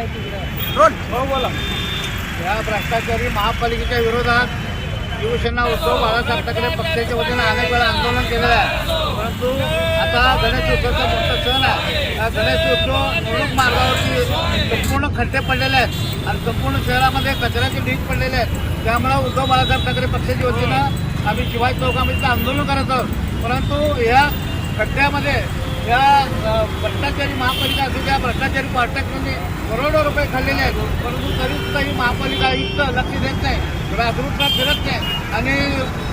हो या भ्रष्टाचारी महापालिकेच्या विरोधात शिवसेना उद्धव बाळासाहेब ठाकरे पक्षाच्या वतीनं अनेक वेळा आंदोलन केलेलं आहे. परंतु आता गणेश उत्सवचा मोठा सण आहे. गणेश उत्सव निवडणूक मार्गावरती संपूर्ण खड्डे पडलेले आहेत. आणि संपूर्ण शहरामध्ये कचऱ्याचे ढीग पडलेले आहेत. त्यामुळे उद्धव बाळासाहेब ठाकरे पक्षाच्या वतीनं आम्ही शिवाजी चौकामध्ये आंदोलन करत आहोत. परंतु या खड्ड्यामध्ये या भ्रष्टाचारी महापालिका असू द्या भ्रष्टाचारी पाठकांनी करोडो रुपये खाल्लेले आहेत. परंतु तरी सुद्धा ही महापालिका इतकं लक्ष देत नाही ग्रासरूटला फिरत नाही आणि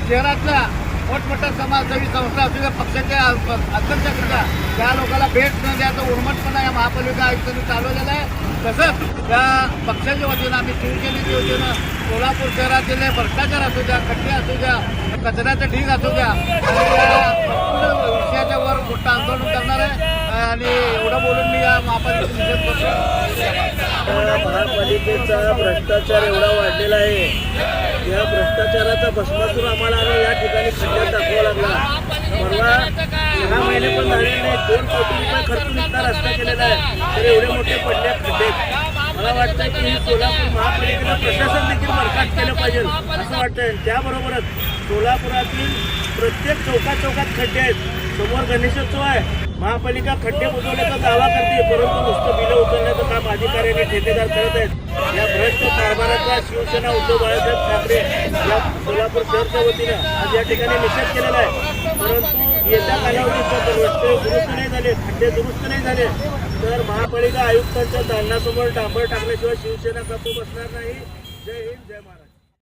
शहरातल्या मोठमोठ्या समाजसेवी संस्था असू द्या पक्षाच्या अध्यक्षासुद्धा द्या त्या लोकांना भेट न द्यायचा उर्मटपणा या महापालिका आयुक्तांनी चालवलेला आहे. तसंच त्या पक्षाच्या वतीनं आम्ही शिवसेनेच्या वतीनं सोलापूर शहरातील भ्रष्टाचार असू द्या खड्डे असू द्या कचऱ्याचं ढीग असू द्या बोलून मी या महापालिकेचा भ्रष्टाचार एवढा वाढलेला आहे. या भ्रष्टाचाराचा भस्मासूर आम्हाला या ठिकाणी खड्ड्यात दाखवा लागला. परवा सहा महिने पण झाले नाही दोन कोटी रुपये खर्चून इतका रस्ता केलेला आहे. तर एवढे मोठे पडले खड्डे. मला वाटतं की सोलापूर महापालिकेला प्रशासन देखील बरखास्त केलं पाहिजे असं वाटतंय. त्याबरोबरच सोलापुरातील प्रत्येक चौकात चौकात खड्डे आहेत. समोर गणेशोत्सव आहे. महापालिका खड्डे बुजवण्याचा दावा करते परंतु नुसतं बिलं उचलण्याचं काम अधिकाऱ्याने ठेकेदार करत आहेत. या भ्रष्ट कारभाराचा शिवसेना उद्धव बाळासाहेब ठाकरे या सोलापूर शहरच्या वतीनं आज या ठिकाणी निषेध केलेला आहे. परंतु येत्या कालावधीत रस्ते दुरुस्त नाही झाले खड्डे दुरुस्त नाही झाले तर महापालिका आयुक्तांच्या दालनासमोर डांबर टाकल्याशिवाय शिवसेना कापू बसणार नाही. जय हिंद जय महाराष्ट्र.